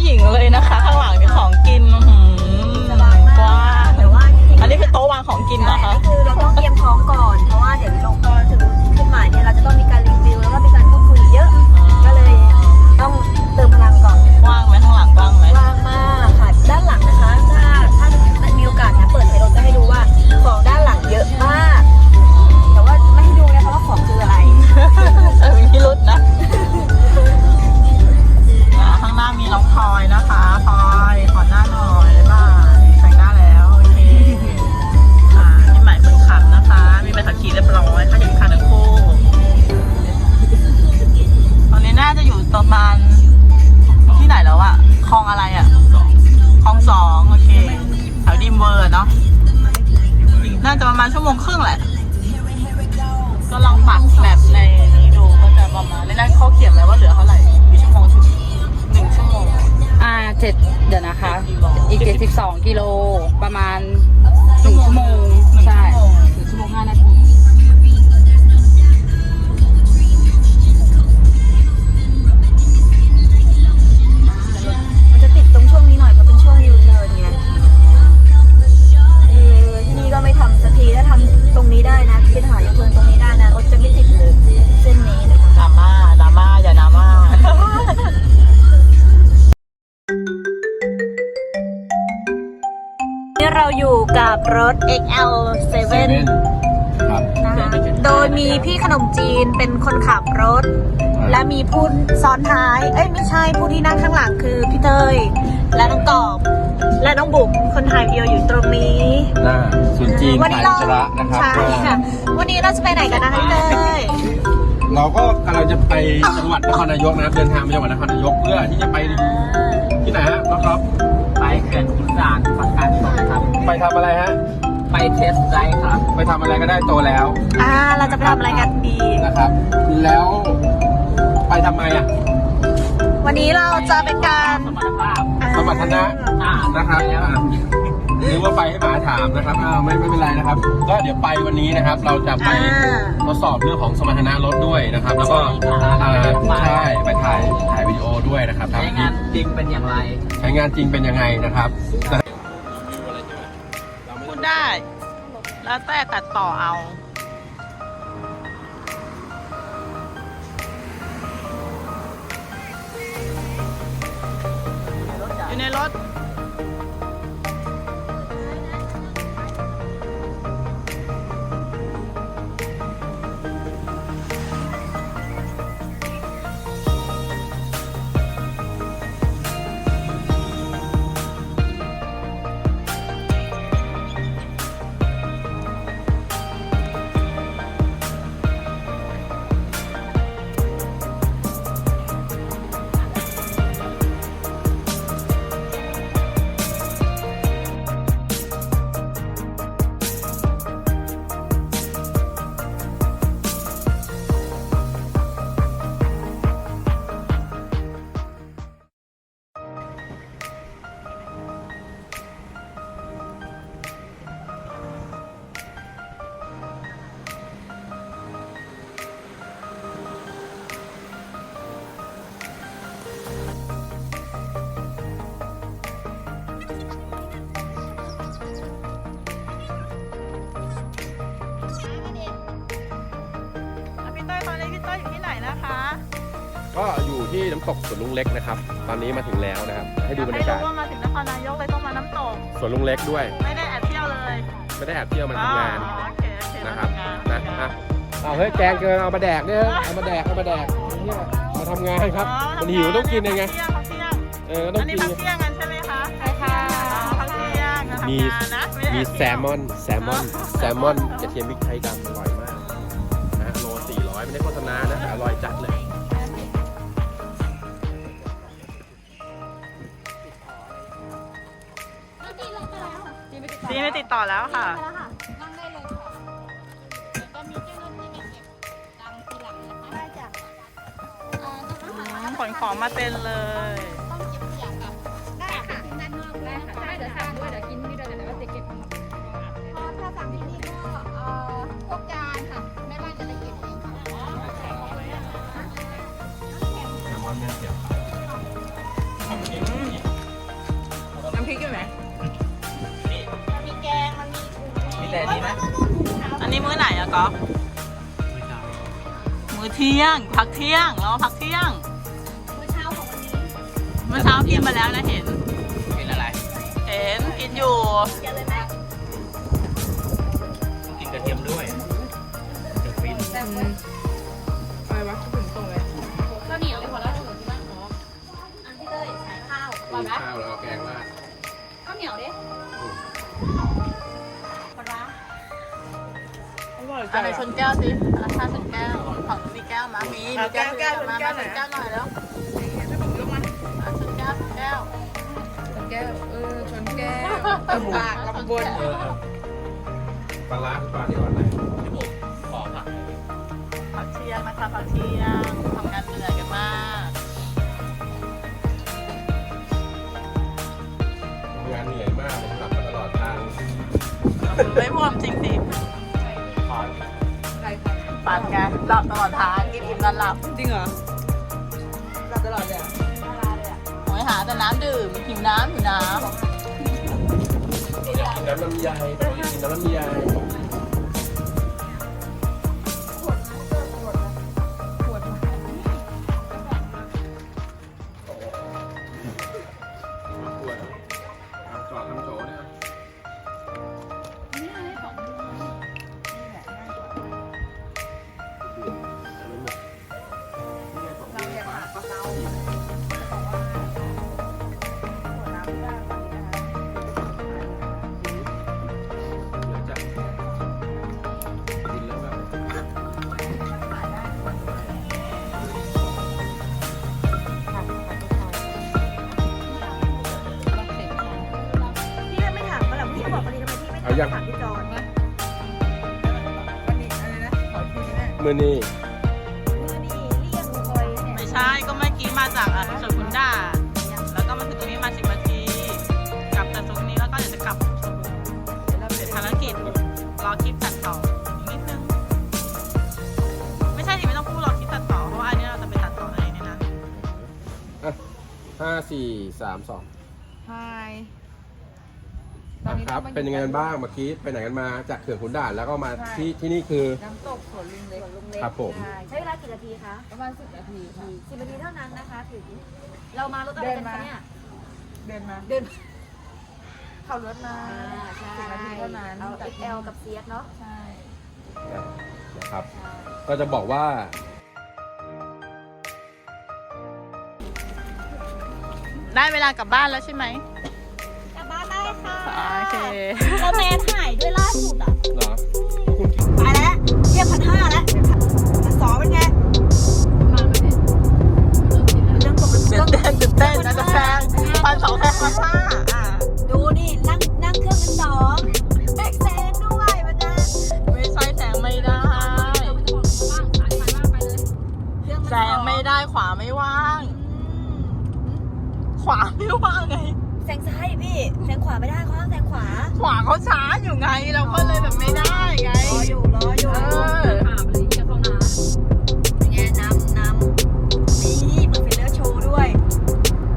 ู้หญิงเลยนะคะ เจ็ดเดี๋ยวนะคะ อีกเจ็ดสิบสองกิโลประมาณหนึ่งชั่วโมง อยู่กับรถ XL7 ครับนะคะโดยมีพี่ขนมจีนเป็นคนขับรถ และมีผู้ซ้อนท้าย เอ้ยไม่ใช่ผู้ที่นั่งข้างหลังคือพี่เตยและน้องกอบ และน้องบุ๋มคนถ่ายวิดีโออยู่ตรงนี้หน้าศูนย์จีนวัขายเราอุจจาระนะครับใช่ค่ะ วันนี้เราจะไปไหนกันนะคะพี่เตยเราก็กำลังจะไปจังหวัดนครนายกนะครับเดินทางไปจังหวัดนครนายกเพื่อที่จะไปที่ไหนฮะน้องครับ ไปทำอะไรฮะ ไปเทสไดรฟ์ครับ ไปทำอะไรก็ได้โตแล้วอ่า เราจะไปทำอะไรกันดี นะครับ แล้วไปทำไมอะ วันนี้เราจะเป็นการสมรรถภาพสมรรถนะ อ่านะครับอ่านึกว่าไปให้หมาถามนะครับอ่าไม่ไม่เป็นไรนะครับ ก็เดี๋ยวไปวันนี้นะครับ เราจะไปอ่า ทดสอบเรื่องของสมรรถนะรถด้วยนะครับ แล้วก็อ่าใช่ไปถ่ายถ่ายวิดีโอด้วยนะครับใช้งานจริงเป็นอย่างไร ใช้งานจริงเป็นยังไงนะครับพูด ได้ แล้วแต่ตัดต่อเอาอยู่ในรถ ก็อยู่ที่น้ำตกสวนลุงเล็กนะครับ ตอนนี้มาถึงแล้วนะครับ ให้ดูบรรยากาศให้รู้ว่ามาถึงนครนายกเลยต้องมาน้ำตก สวนลุงเล็กด้วย ไม่ได้แอบเที่ยวเลยไม่ได้แอบเที่ยวมาทำงานอ๋อโอเคโอเคนะครับมานะทำงาอะเอาเฮ้ยแกงเกินเอามาแดกเนี่ยเอามาแดกเอามาแดกเนี่ยมาทำงานครับอ๋อมันหิวต้องกินยังไงพักเที่ยงพักเที่ยงเออก็ต้ออังนนี้กินพักเที่ยงกันใช่ไหมคะใช่ค่ะอ๋อพักเที่ยงจะทำมีงานนะไได้มีอบแซเที่ยงลมอนแซลมอนแซลมอนกระเทียมพริกไทยดำอร่อยมากนะโล400ไม่ได้โฆษณานะแต่อร่อยจัดเลย ดีไม่ติดต่อแล้วค่ะขนของมาเต็มเลยถ้าสั่งที่นี่ก็เอ่อพวกจานค่ะแม่บ้านจะละเอียดเองค่ะแซลมอนแม่เสียบน้ำพริกอยู่ไหน แต่นี้นะอันนี้มื้อไหนอะก๊อฟมื้อเที่ยง พักเที่ยงเราพักเที่ยงมื้อเช้าของวันนี้เมื่อเช้ากินมาแล้วนะเห็นเป็นอะไร เห็นกินอยู่เยอะเลยไหมต้องกินกระเทียมด้วยจะฟินข้าวเหนียวเลยพอแล้วเหลือที่บ้านอ๋ออันที่เลยใส่ข้าวมีข้าวแล้วก็แกงราดข้าวเหนียวดิ อะไรชนแก้วสิราคาชนแก้วของมีแก้วมามีมีแก้วแก้วมามาชนแก้วหน่อยแล้วอะชนแก้วชนแก้วแก้วเออชนแก้วปากลำบนเออเออปลาร้าปลาที่อ่อนไหนที่ผมขอผักพักเที่ยงนะคะพักเที่ยงทำงานเหนื่อยกันมากทำงานเหนื่อยมากผมหลับมาตลอดทางไม่พวมจริงสิ ปันไงหลับตลอดทางกินอิ่มนอนหลับจริงเหรอหลับตลอดเลยเหรอโอ้ยหาแต่น้ำดื่มหิวน้ำหิวน้อยากกินน้ำลำไยผมอยากกินน้ำลำไย เอายัง ถามพี่จอนนะมือนี่มือนี่เรียกคอยำเนี่ยไม่ใช่ก็เมื่อกี้มาจากอะสวนคุณด่าแล้วก็มาถึงตรงนี้มาสิบนาทีกลับจากตรงนี้แล้วก็เดี๋ยวจะกลับเสร็จภารกิจรอคลิปตัดต่ออีกนิดนึงไม่ใช่ดิไม่ต้องพูดรอคลิปตัดต่อเพราะว่าอันนี้เราจะไปตัดต่อในนี้นะ อะห้าสี่สามสองไฮ นะครับ เป็นยังไงกันบ้างเมื่อกี้ไปไหนกันมาจากเขื่อนขุนด่านแล้วก็มาที่ที่นี่คือ น้ำตกสวนลุงเล็กครับผมใช้เวลากี่นาทีคะประมาณสิบนาทีค่ะ สิบนาทีเท่านั้นนะคะถึงเรามารถอะไรกันคะเนี่ยเดินมา เดินขับรถมาอ่าใช่สิบนาทีเท่านั้นเอา XL กับเซียสเนาะ ใช่ นะครับ ก็จะบอกว่า ได้เวลากลับบ้านแล้วใช่ไหม โอเคแล้วแมนหายด้วยล่าสุดอะเหรอก็คุณกินไปแล้วเทียบพันห้าแล้วพันสองเป็นไงเรื่องปกติตื่นเต้นตื่นเต้นนะจะแพงพันสองแพงพันห้าอะดูนี่นั่งนั่งเครื่องพันสองแบกแซงด้วยมันนะไม่ใช่แซงไม่ได้เครื่องแซงไม่ได้ขวาไม่ว่าง ขวาไม่ว่างไงแซงซ้ายดิพี่แซงขวาไม่ได้เขาห้ามแซงขวาขวาเขาช้าอยู่ไง เราก็เลยแบบไม่ได้ไง รออยู่รออยู่เออเป็นไงนำนำนี่เปิดไฟเลี้ยวโชว์ด้วย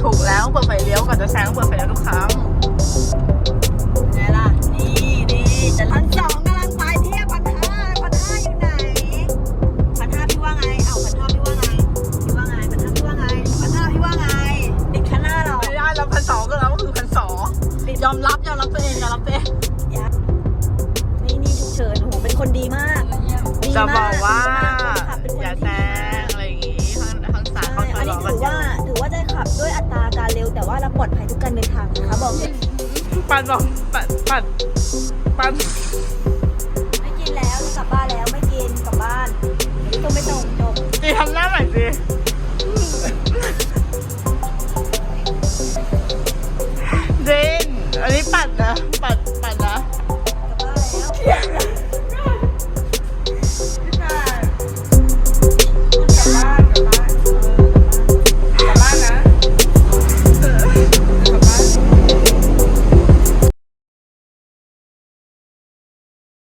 ถูกแล้วเปิดไฟเลี้ยวก่อนจะแซงเปิดไฟเลี้ยวทุกครั้ง ไงล่ะ นี่นี่จะพันสอ ว่าจะขับด้วยอัตราการเร็ว แต่ว่าเราปลอดภัยทุกการเดินทางนะคะบอกเลยปันบอกปันปันปันไม่กินแล้วกลับบ้านแล้วไม่กินกลับบ้านตรงไม่ตรงจบตีทำหน้าใหน่อยสิ